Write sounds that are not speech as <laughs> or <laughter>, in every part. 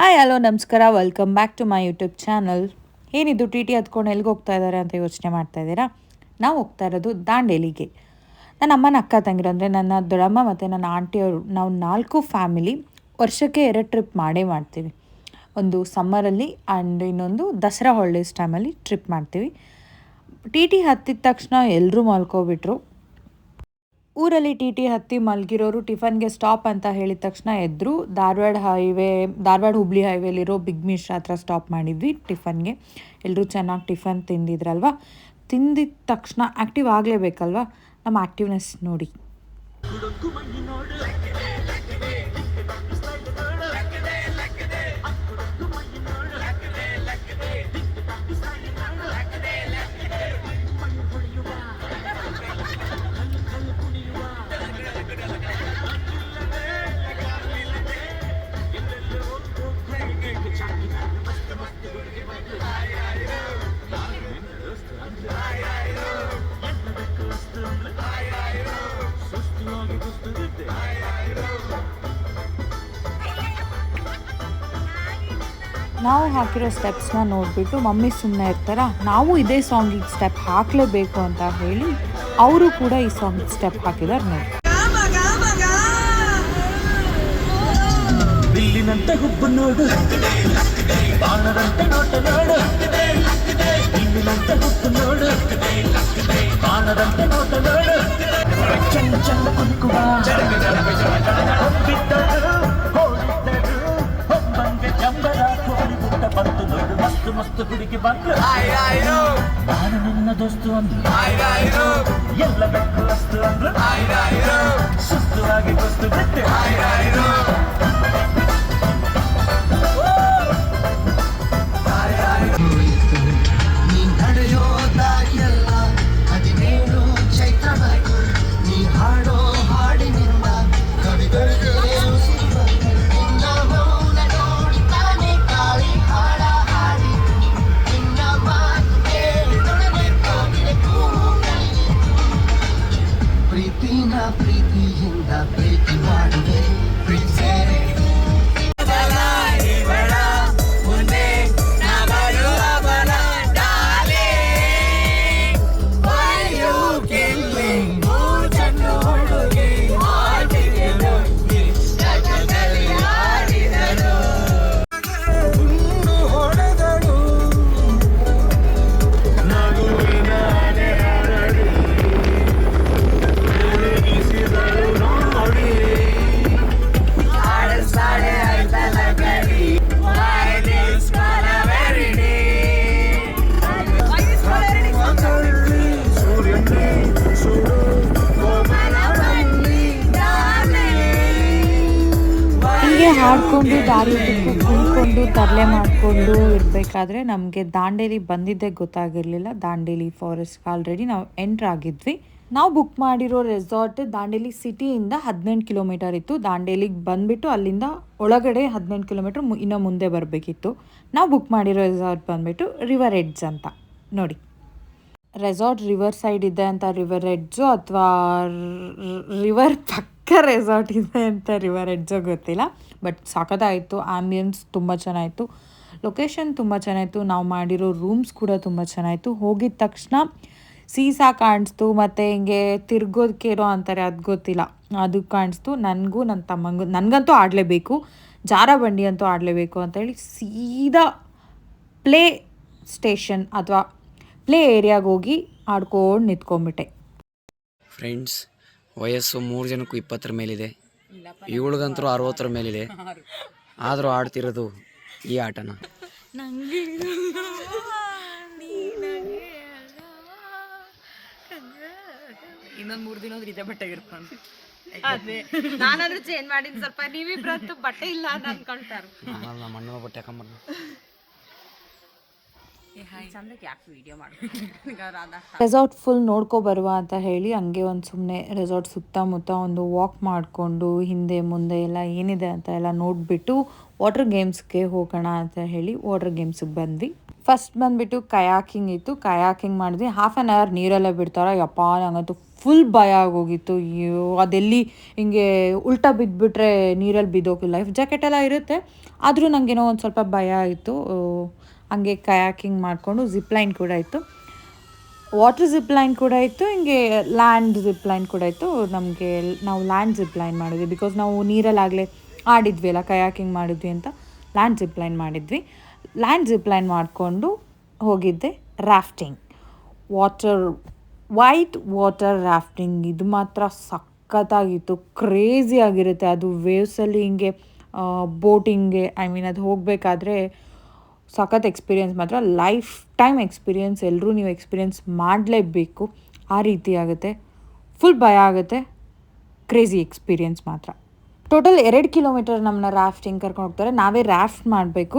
Hi hello ನಮಸ್ಕಾರ. Welcome back to my YouTube channel ಏನಿದು T T ಹತ್ಕೊಂಡು ಎಲ್ಲಿಗೆ ಹೋಗ್ತಾ ಇದ್ದಾರೆ ಅಂತ ಯೋಚನೆ ಮಾಡ್ತಾ ಇದ್ದೀರಾ? ನಾವು ಹೋಗ್ತಾ ಇರೋದು ದಾಂಡೇಲಿಗೆ. ನನ್ನ ಅಮ್ಮನ ಅಕ್ಕ ತಂಗಿರು ಅಂದರೆ ನನ್ನ ದೊಡ್ಡಮ್ಮ ಮತ್ತು ನನ್ನ ಆಂಟಿಯವರು, ನಾವು ನಾಲ್ಕು ಫ್ಯಾಮಿಲಿ ವರ್ಷಕ್ಕೆ ಎರಡು ಟ್ರಿಪ್ ಮಾಡೇ ಮಾಡ್ತೀವಿ. ಒಂದು ಸಮ್ಮರಲ್ಲಿ ಆ್ಯಂಡ್ ಇನ್ನೊಂದು ದಸರಾ ಹಾಲಿಡೇಸ್ ಟೈಮಲ್ಲಿ ಟ್ರಿಪ್ ಮಾಡ್ತೀವಿ. ಟಿ ಟಿ ಹತ್ತಿದ ತಕ್ಷಣ ಎಲ್ಲರೂ ಮಲ್ಕೋಬಿಟ್ರು. ಊರಲ್ಲಿ ಟಿ ಟಿ ಹತ್ತಿ ಮಲಗಿರೋರು ಟಿಫನ್ಗೆ ಸ್ಟಾಪ್ ಅಂತ ಹೇಳಿದ ತಕ್ಷಣ ಎದ್ರು. ಧಾರವಾಡ ಹೈವೇ, ಧಾರವಾಡ ಹುಬ್ಳಿ ಹೈವೇಲಿರೋ ಬಿಗ್ ಮಿಶ್ರ ಹತ್ರ ಸ್ಟಾಪ್ ಮಾಡಿದ್ವಿ ಟಿಫನ್ಗೆ. ಎಲ್ಲರೂ ಚೆನ್ನಾಗಿ ಟಿಫನ್ ತಿಂದಿದ್ರಲ್ವ? ತಿಂದಿದ ತಕ್ಷಣ ಆ್ಯಕ್ಟಿವ್ ಆಗಲೇಬೇಕಲ್ವ? ನಮ್ಮ ಆ್ಯಕ್ಟಿವ್ನೆಸ್ ನೋಡಿ. ನಾವು ಹಾಕಿರೋ ಸ್ಟೆಪ್ಸ್ನ ನೋಡಿಬಿಟ್ಟು ಮಮ್ಮಿ ಸುಮ್ಮನೆ ಇರ್ತಾರ? ನಾವು ಇದೇ ಸಾಂಗಿಗೆ ಸ್ಟೆಪ್ ಹಾಕಲೇಬೇಕು ಅಂತ ಹೇಳಿ ಅವರು ಕೂಡ ಈ ಸಾಂಗಿಗೆ ಸ್ಟೆಪ್ ಹಾಕಿದ್ದಾರೆ ನೋಡಿ. ಬಿಲ್ಲಿನಂತೆ ಹುಬ್ಬು ನೋಡು. ಬಾಣದಂತೆ ನೋಟ ನೋಡು. ಬಿಲ್ಲಿನಂತೆ ಹುಬ್ಬು ನೋಡು. ಬಾಣದಂತೆ ಮಸ್ತು ಹುಡುಗಿ ಬಂದು ನಾನು ನಿನ್ನ ದೋಸ್ತು ಅಂದ್ರು ಎಲ್ಲ ಬೆಕ್ಕು ಅಸ್ತು ಅಂದ್ರು ಸುಸ್ತು ಆಗಿ ಗೊತ್ತು ಬಿಟ್ಟು up. ಹೀಗೆ ಹಾಡ್ಕೊಂಡು ದಾರಿ ಕುಳ್ಕೊಂಡು ತರಲೆ ಮಾಡಿಕೊಂಡು ಇರಬೇಕಾದ್ರೆ ನಮಗೆ ದಾಂಡೇಲಿ ಬಂದಿದ್ದೇ ಗೊತ್ತಾಗಿರಲಿಲ್ಲ. ದಾಂಡೇಲಿ ಫಾರೆಸ್ಟ್ಗೆ ಆಲ್ರೆಡಿ ನಾವು ಎಂಟ್ರ್ ಆಗಿದ್ವಿ. ನಾವು ಬುಕ್ ಮಾಡಿರೋ ರೆಸಾರ್ಟ್ ದಾಂಡೇಲಿ ಸಿಟಿಯಿಂದ ಹದಿನೆಂಟು ಕಿಲೋಮೀಟರ್ ಇತ್ತು. ದಾಂಡೇಲಿಗೆ ಬಂದುಬಿಟ್ಟು ಅಲ್ಲಿಂದ ಒಳಗಡೆ ಹದಿನೆಂಟು ಕಿಲೋಮೀಟ್ರ್ ಇನ್ನೂ ಮುಂದೆ ಬರಬೇಕಿತ್ತು. ನಾವು ಬುಕ್ ಮಾಡಿರೋ ರೆಸಾರ್ಟ್ ಬಂದುಬಿಟ್ಟು ರಿವರ್ ಎಡ್ಜ್ ಅಂತ. ನೋಡಿ. ರೆಸಾರ್ಟ್ ರಿವರ್ ಸೈಡ್ ಇದೆ ಅಂತ ರಿವರ್ ಎಡ್ಜು ಅಥವಾ ರಿವರ್ ಪಕ್ಕ ರೆಸಾರ್ಟ್ ಇದೆ ಅಂತ ರಿವರ್ ಎಡ್ಜೋ ಗೊತ್ತಿಲ್ಲ. ಬಟ್ ಸಖತ್ತಾಯಿತು ಆ್ಯಂಬಿಯನ್ಸ್ ತುಂಬ ಚೆನ್ನಾಯಿತು. ಲೊಕೇಶನ್ ತುಂಬ ಚೆನ್ನಾಯಿತು. ನಾವು ಮಾಡಿರೋ ರೂಮ್ಸ್ ಕೂಡ ತುಂಬ ಚೆನ್ನಾಯಿತು. ಹೋಗಿದ ತಕ್ಷಣ ಸೀಸಾ ಕಾಣಿಸ್ತು, ಮತ್ತು ಹಿಂಗೆ ತಿರ್ಗೋದಕ್ಕೆ ಇರೋ ಅಂತಾರೆ, ಅದು ಗೊತ್ತಿಲ್ಲ. ಅದು ಕಾಣಿಸ್ತು. ನನಗೂ ನನ್ನ ತಮ್ಮಂಗೂ, ನನಗಂತೂ ಆಡಲೇಬೇಕು. ಜಾರ ಬಂಡಿ ಅಂತೂ ಆಡಲೇಬೇಕು ಅಂತೇಳಿ ಸೀದಾ ಪ್ಲೇ ಸ್ಟೇಷನ್ ಅಥವಾ ಪ್ಲೇ ಏರಿಯಾಗೆ ಹೋಗಿ ಆಡ್ಕೊಂಡು ನಿಂತ್ಕೊಂಡ್ಬಿಟ್ಟೆ ಫ್ರೆಂಡ್ಸ್ ವಯಸ್ಸು ಮೂರು ಜನಕ್ಕೂ ಇಪ್ಪತ್ತರ ಮೇಲಿದೆ. ಇವಳಿಗಂತರೂ ಅರವತ್ತರ ಮೇಲಿದೆ. ಆದರೂ ಆಡ್ತಿರೋದು ಈ ಆಟನ. ಇನ್ನೊಂದ್ ಮೂರ್ ದಿನ ಇದೇ ಬಟ್ಟೆ ಇರ್ತಾನೆ. ನಾನಾದ್ರೂ ಚೇಂಜ್ ಮಾಡಿದ್ ಸ್ವಲ್ಪ ನೀವಿಬ್ರಂತೂ ಬಟ್ಟೆ ಇಲ್ಲ ಅಂತ ಅನ್ಕೊಳ್ತಾರ ನಮ್ಮ ಅಣ್ಣನ ಬಟ್ಟೆ ಹಾಕೊಂಬರ್ನ ರೆಸಾರ್ಟ್ ಫುಲ್ <laughs> ನೋಡ್ಕೊ ಬರುವ ಅಂತ ಹೇಳಿ ಹಂಗೆ ಒಂದು ಸುಮ್ಮನೆ ರೆಸಾರ್ಟ್ ಸುತ್ತಮುತ್ತ ಒಂದು ವಾಕ್ ಮಾಡಿಕೊಂಡು ಹಿಂದೆ ಮುಂದೆ ಎಲ್ಲ ಏನಿದೆ ಅಂತ ಎಲ್ಲ ನೋಡಿಬಿಟ್ಟು ವಾಟರ್ ಗೇಮ್ಸ್ಗೆ ಹೋಗೋಣ ಅಂತ ಹೇಳಿ ವಾಟರ್ ಗೇಮ್ಸಿಗೆ ಬಂದ್ವಿ. ಫಸ್ಟ್ ಬಂದುಬಿಟ್ಟು ಕಯಾಕಿಂಗ್ ಇತ್ತು. ಕಯಾಕಿಂಗ್ ಮಾಡಿದ್ವಿ. ಹಾಫ್ ಆನ್ ಅವರ್ ನೀರಲ್ಲೇ ಬಿಡ್ತಾರ. ಯಪ್ಪ ನಂಗಂತೂ ಫುಲ್ ಭಯ ಆಗೋಗಿತ್ತು. ಅಯ್ಯೋ ಅದೆಲ್ಲಿ ಹಿಂಗೆ ಉಲ್ಟಾ ಬಿದ್ದುಬಿಟ್ರೆ ನೀರಲ್ಲಿ ಬಿದ್ದೋಗಿ ಲೈಫ್ ಜಾಕೆಟ್ ಎಲ್ಲ ಇರುತ್ತೆ. ಆದರೂ ನನಗೇನೋ ಒಂದು ಸ್ವಲ್ಪ ಭಯ ಆಯಿತು. ಹಂಗೆ ಕಯಾಕಿಂಗ್ ಮಾಡಿಕೊಂಡು ಜಿಪ್ ಲೈನ್ ಕೂಡ ಇತ್ತು. ವಾಟರ್ ಜಿಪ್ ಲೈನ್ ಕೂಡ ಇತ್ತು, ಹಿಂಗೆ ಲ್ಯಾಂಡ್ ಜಿಪ್ ಲೈನ್ ಕೂಡ ಇತ್ತು. ನಮಗೆ ನಾವು ಲ್ಯಾಂಡ್ ಜಿಪ್ ಲೈನ್ ಮಾಡಿದ್ವಿ. ಬಿಕಾಸ್ ನಾವು ನೀರಲ್ಲಾಗಲೇ ಆಡಿದ್ವಿ ಅಲ್ಲ, ಕಯಾಕಿಂಗ್ ಮಾಡಿದ್ವಿ ಅಂತ. ಲ್ಯಾಂಡ್ ಜಿಪ್ ಲೈನ್ ಮಾಡಿದ್ವಿ. ಲ್ಯಾಂಡ್ ಜಿಪ್ ಲೈನ್ ಮಾಡಿಕೊಂಡು ಹೋಗಿದ್ದೆ rafting. Water, white water rafting. ಇದು ಮಾತ್ರ ಸಖತ್ತಾಗಿತ್ತು. ಕ್ರೇಜಿ ಆಗಿರುತ್ತೆ. ಅದು ವೇವ್ಸಲ್ಲಿ ಹಿಂಗೆ ಬೋಟಿಂಗ್ಗೆ ಐ ಮೀನ್ ಅದು ಹೋಗಬೇಕಾದ್ರೆ ಸಖತ್ ಎಕ್ಸ್ಪೀರಿಯೆನ್ಸ್ ಮಾತ್ರ. ಲೈಫ್ ಟೈಮ್ ಎಕ್ಸ್ಪೀರಿಯೆನ್ಸ್ ಎಲ್ಲರೂ ನೀವು ಎಕ್ಸ್ಪೀರಿಯೆನ್ಸ್ ಮಾಡಲೇಬೇಕು. ಆ ರೀತಿ ಆಗುತ್ತೆ. ಫುಲ್ ಭಯ ಆಗುತ್ತೆ. ಕ್ರೇಜಿ ಎಕ್ಸ್ಪೀರಿಯೆನ್ಸ್ ಮಾತ್ರ. ಟೋಟಲ್ ಎರಡು ಕಿಲೋಮೀಟರ್ ನಮ್ಮನ್ನ ರಾಫ್ಟಿಂಗ್ ಕರ್ಕೊಂಡು ಹೋಗ್ತಾರೆ. ನಾವೇ ರಾಫ್ಟ್ ಮಾಡಬೇಕು.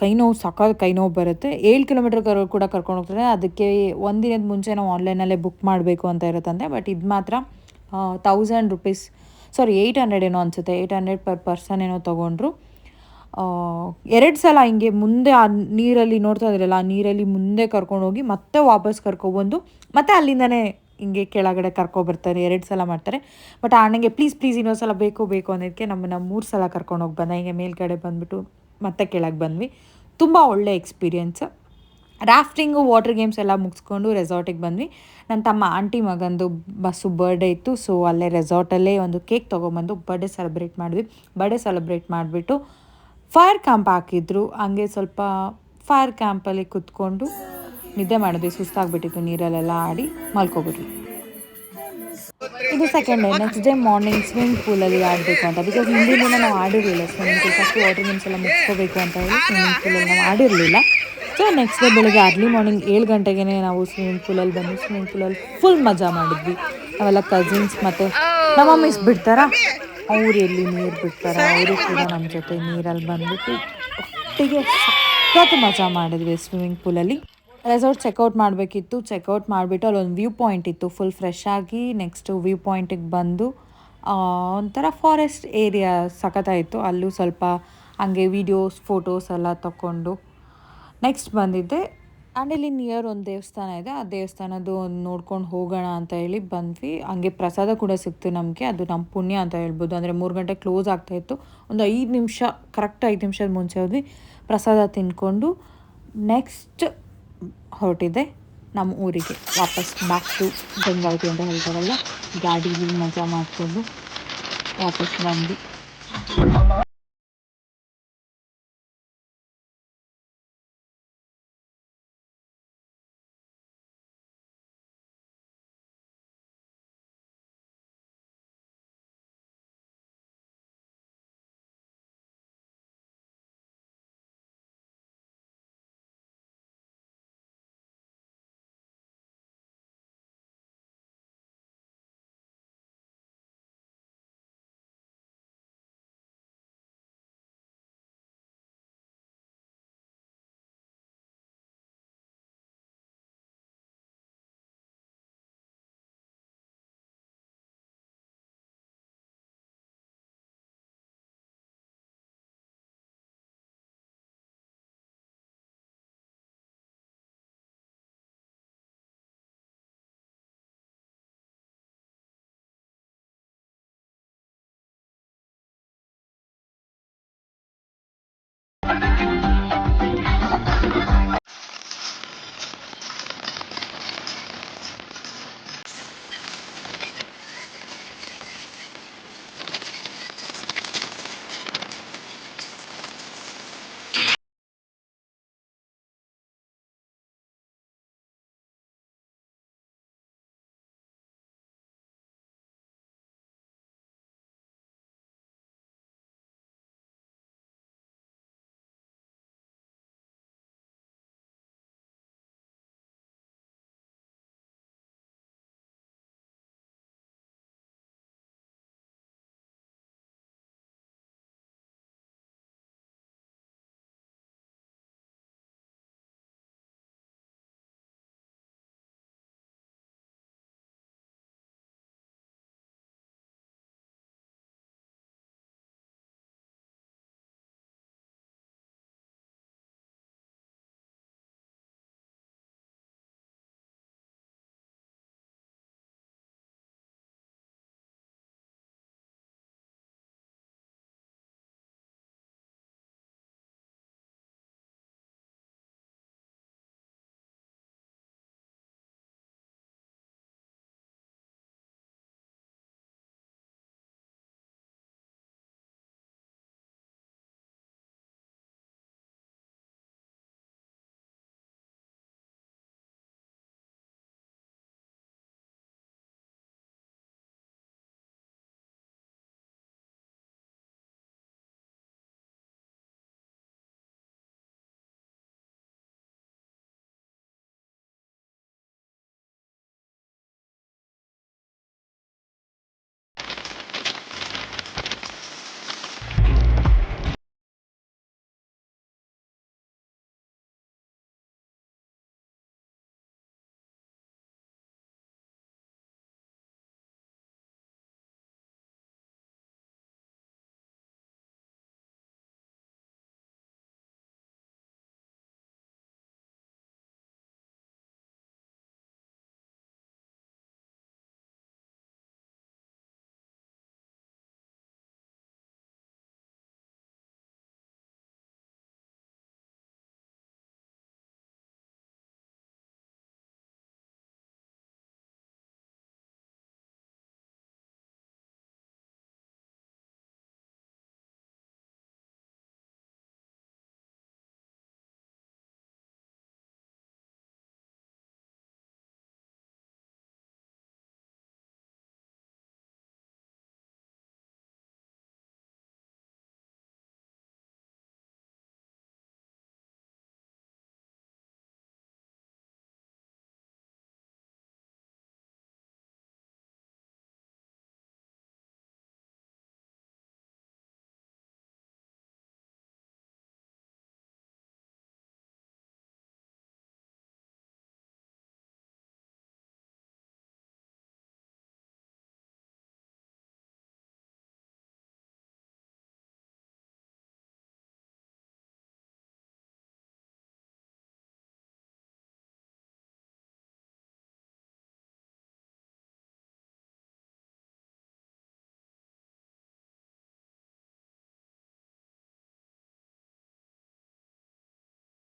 ಕೈ ನೋವು ಸಖತ್ ಕೈ ಬರುತ್ತೆ. ಏಳು ಕಿಲೋಮೀಟರ್ ಕರ್, ಕೂಡ ಕರ್ಕೊಂಡು ಹೋಗ್ತಾರೆ. ಅದಕ್ಕೆ ಒಂದಿನದ ಮುಂಚೆ ನಾವು ಆನ್ಲೈನಲ್ಲೇ ಬುಕ್ ಮಾಡಬೇಕು ಅಂತ ಇರುತ್ತಂತೆ. ಬಟ್ ಇದು ಮಾತ್ರ thousand rupees sorry eight hundred ಏನೋ ಅನಿಸುತ್ತೆ. ಏಯ್ಟ್ ಹಂಡ್ರೆಡ್ ಪರ್ ಪರ್ಸನ್ ಏನೋ ತೊಗೊಂಡ್ರು. ಎರಡು ಸಲ ಹಿಂಗೆ ಮುಂದೆ ಆ ನೀರಲ್ಲಿ ನೋಡ್ತಾ ಇದ್ರಲ್ಲ, ಆ ನೀರಲ್ಲಿ ಮುಂದೆ ಕರ್ಕೊಂಡು ಹೋಗಿ ಮತ್ತೆ ವಾಪಸ್ ಕರ್ಕೊಬಂದು ಮತ್ತೆ ಅಲ್ಲಿಂದನೇ ಹಿಂಗೆ ಕೆಳಗಡೆ ಕರ್ಕೊಬರ್ತಾರೆ ಎರಡು ಸಲ ಮಾಡ್ತಾರೆ. ಬಟ್ ಆ ಅಣ್ಣಗೆ ಪ್ಲೀಸ್ ಪ್ಲೀಸ್ ಇನ್ನೊಂದು ಸಲ ಬೇಕು ಬೇಕು ಅನ್ನೋದಕ್ಕೆ ನಮ್ಮನ್ನು ಮೂರು ಸಲ ಕರ್ಕೊಂಡು ಹೋಗಿ ಬಂದ. ಹಿಂಗೆ ಮೇಲ್ಗಡೆ ಬಂದುಬಿಟ್ಟು ಮತ್ತೆ ಕೆಳಗೆ ಬಂದ್ವಿ. ತುಂಬ ಒಳ್ಳೆ ಎಕ್ಸ್ಪೀರಿಯೆನ್ಸ್ ರಾಫ್ಟಿಂಗು ವಾಟರ್ ಗೇಮ್ಸ್ ಎಲ್ಲ ಮುಗಿಸ್ಕೊಂಡು ರೆಸಾರ್ಟಿಗೆ ಬಂದ್ವಿ. ನನ್ನ ತಮ್ಮ ಆಂಟಿ ಮಗಂದು ಬಸ್ಸು ಬರ್ಡೇ ಇತ್ತು ಸೊ ಅಲ್ಲೇ ರೆಸಾರ್ಟಲ್ಲೇ ಒಂದು ಕೇಕ್ ತೊಗೊಂಬಂದು ಬರ್ಡೇ ಸೆಲೆಬ್ರೇಟ್ ಮಾಡಿದ್ವಿ. ಬರ್ಡೇ ಸೆಲೆಬ್ರೇಟ್ ಮಾಡಿಬಿಟ್ಟು ಫೈರ್ ಕ್ಯಾಂಪ್ ಹಾಕಿದ್ರು. ಹಂಗೆ ಸ್ವಲ್ಪ ಫೈರ್ ಕ್ಯಾಂಪಲ್ಲಿ ಕುತ್ಕೊಂಡು ನಿದ್ದೆ ಮಾಡಿದ್ವಿ ಸುಸ್ತಾಗ್ಬಿಟ್ಟಿತ್ತು, ನೀರಲ್ಲೆಲ್ಲ ಆಡಿ ಮಲ್ಕೊಬಿಟ್ವಿ ಇದು second day next day morning swimming ಪೂಲಲ್ಲಿ ಆಡಬೇಕು ಅಂತ. ಬಿಕಾಸ್ ಹಿಂದಿನ ದಿನ ನಾವು ಆಡಿರಲಿಲ್ಲ swimming pool first water games ಎಲ್ಲ ಮುಗಿಸ್ಕೋಬೇಕು ಅಂತ ಹೇಳಿ ಸ್ವಿಮ್ಮಿಂಗ್ ಪೂಲಲ್ಲಿ ನಾವು ಆಡಿರಲಿಲ್ಲ. ಸೊ ನೆಕ್ಸ್ಟ್ ಡೇ ಬೆಳಗ್ಗೆ ಅರ್ಲಿ ಮಾರ್ನಿಂಗ್ ಏಳು ಗಂಟೆಗೆ ನಾವು ಸ್ವಿಮ್ಮಿಂಗ್ ಪೂಲಲ್ಲಿ ಬಂದು ಸ್ವಿಮ್ಮಿಂಗ್ ಪೂಲಲ್ಲಿ ಫುಲ್ ಮಜಾ ಮಾಡಿದ್ವಿ. ನಾವೆಲ್ಲ ಕಸಿನ್ಸ್ ಮತ್ತು ನಮ್ಮ ಮಿಸ್ ಬಿಡ್ತಾರಾ? ಅವ್ರು ಎಲ್ಲಿ ನೀರು ಬಿಡ್ತಾರೆ ಅವರು ಕೂಡ ನಮ್ಮ ಜೊತೆ ನೀರಲ್ಲಿ ಬಂದ್ಬಿಟ್ಟು ಒಟ್ಟಿಗೆ ಸಖತ್ ಮಜಾ ಮಾಡಿದ್ವಿ ಸ್ವಿಮ್ಮಿಂಗ್ ಪೂಲಲ್ಲಿ ರೆಸಾರ್ಟ್ ಚೆಕ್ಔಟ್ ಮಾಡಬೇಕಿತ್ತು ಚೆಕ್ಔಟ್ ಮಾಡಿಬಿಟ್ಟು ಅಲ್ಲೊಂದು ವ್ಯೂ ಪಾಯಿಂಟ್ ಇತ್ತು ಫುಲ್ ಫ್ರೆಶ್ ಆಗಿ ನೆಕ್ಸ್ಟ್ ವ್ಯೂ ಪಾಯಿಂಟಿಗೆ ಬಂದು ಒಂಥರ ಫಾರೆಸ್ಟ್ ಏರಿಯಾ ಸಖತ್ತಾಯಿತು. ಅಲ್ಲೂ ಸ್ವಲ್ಪ ಹಂಗೆ ವೀಡಿಯೋಸ್ ಫೋಟೋಸ್ ಎಲ್ಲ ತಗೊಂಡು ನೆಕ್ಸ್ಟ್ ಬಂದಿದ್ದೆ. ಆ್ಯಂಡ್ ನಿಯರ್ ಒಂದು ದೇವಸ್ಥಾನ ಇದೆ, ಆ ದೇವಸ್ಥಾನದ್ದು ಒಂದು ನೋಡ್ಕೊಂಡು ಹೋಗೋಣ ಅಂತ ಹೇಳಿ ಬಂದ್ವಿ. ಹಂಗೆ ಪ್ರಸಾದ ಕೂಡ ಸಿಕ್ತು ನಮಗೆ, ಅದು ನಮ್ಮ ಪುಣ್ಯ ಅಂತ ಹೇಳ್ಬೋದು. ಅಂದರೆ ಮೂರು ಗಂಟೆ ಕ್ಲೋಸ್ ಆಗ್ತಾಯಿತ್ತು ಒಂದು ಐದು ನಿಮಿಷ ಕರೆಕ್ಟ್ ಐದು ನಿಮಿಷದ ಮುಂಚೆ ಹೋದ್ವಿ, ಪ್ರಸಾದ ತಿನ್ಕೊಂಡು ನೆಕ್ಸ್ಟ್ ಹೊರಟಿದೆ ನಮ್ಮ ಊರಿಗೆ. ವಾಪಸ್ ಬ್ಯಾಕ್ ಟು ಗಂಗಾವತಿ ಅಂತ ಹೇಳ್ತಾರಲ್ಲ, ಗಾಡೀಲಿ ಮಜಾ ಮಾಡಿಕೊಂಡು ವಾಪಸ್ ಬಂದು